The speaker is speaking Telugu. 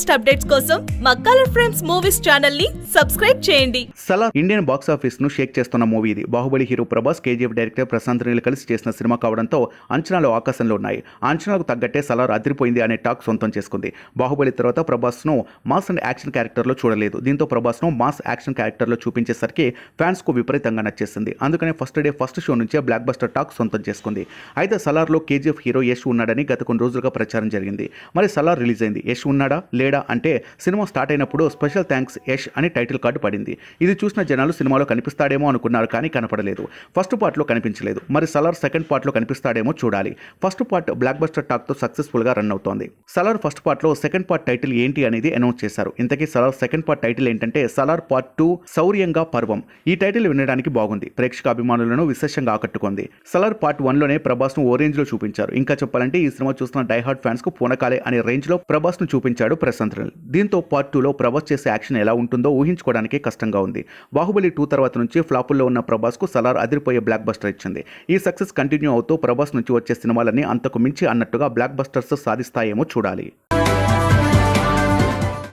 లేటెస్ట్ అప్డేట్స్ కోసం మా కలర్ ఫ్రేమ్స్ మూవీస్ ఛానల్ని సబ్స్క్రైబ్ చేయండి. సలా ఇండియన్ బాక్స్ ఆఫీస్ను షేక్ చేస్తున్న మూవీ ఇది. Baahubali hero Prabhas KGF director Prashanth Neel కలిసి చేసిన సినిమా కావడంతో అంచనాలు ఆకాశంలో ఉన్నాయి. అంచనాలకు తగ్గట్టే సలార్ అదిరిపోయింది అనే టాక్ సొంతం చేసుకుంది. బాహుబలి తర్వాత ప్రభాస్ను మాస్ అండ్ యాక్షన్ క్యారెక్టర్లో చూడలేదు. దీంతో ప్రభాస్ను మాస్ యాక్షన్ క్యారెక్టర్లో చూపించేసరికి ఫ్యాన్స్కు విపరీతంగా నచ్చేసింది. అందుకనే ఫస్ట్ డే ఫస్ట్ షో నుంచే బ్లాక్ బస్టర్ టాక్ సొంతం చేసుకుంది. అయితే సలార్లో కేజీఎఫ్ హీరో యష్ ఉన్నాడని గత కొన్ని రోజులుగా ప్రచారం జరిగింది. మరి సలార్ రిలీజ్ అయింది. యష్ ఉన్నాడా? లేడా? అంటే సినిమా స్టార్ట్ అయినప్పుడు స్పెషల్ థ్యాంక్స్ యష్ అని టైటిల్ కార్డు పడింది. ఇది చూసిన జనాలు సినిమాలో కనిపిస్తాడేమో అనుకున్నారు కానీ కనపడలేదు. ఫస్ట్ పార్ట్లో కనిపించలేదు. మరి సలార్ సెకండ్ పార్ట్లో కనిపిస్తాడేమో చూడాలి. ఫస్ట్ పార్ట్ బ్లాక్ బస్టర్ టాక్తో సక్సెస్ఫుల్గా రన్ అవుతోంది. సలార్ ఫస్ట్ పార్ట్లో సెకండ్ పార్ట్ టైటిల్ ఏంటి అనేది అనౌన్స్ చేశారు. ఇంతకీ సలార్ సెకండ్ పార్ట్ టైటిల్ ఏంటంటే సలార్ పార్ట్ టూ శౌర్యంగా పర్వం. ఈ టైటిల్ వినడానికి బాగుంది. ప్రేక్షక అభిమానులను విశేషంగా ఆకట్టుకుంది. సలార్ పార్ట్ వన్లోనే ప్రభాస్ను ఓ రేంజ్లో చూపించారు. ఇంకా చెప్పాలంటే ఈ సినిమా చూస్తున్న డైహార్డ్ ఫ్యాన్స్కు పూనకాలే అనే రేంజ్లో ప్రభాస్ను చూపించాడు ప్రసాద్ సంచలనం దీంతో పార్ట్ టూలో ప్రభాస్ చేసే యాక్షన్ ఎలా ఉంటుందో ఊహించుకోవడానికి కష్టంగా ఉంది. బాహుబలి టూ తర్వాత నుంచి ఫ్లాపుల్లో ఉన్న ప్రభాస్కు సలార్ అదిరిపోయే బ్లాక్ బస్టర్ ఇచ్చింది. ఈ సక్సెస్ కంటిన్యూ అవుతూ ప్రభాస్ నుంచి వచ్చే సినిమాలన్నీ అంతకు మించి అన్నట్టుగా బ్లాక్ బస్టర్స్ సాధిస్తాయేమో చూడాలి.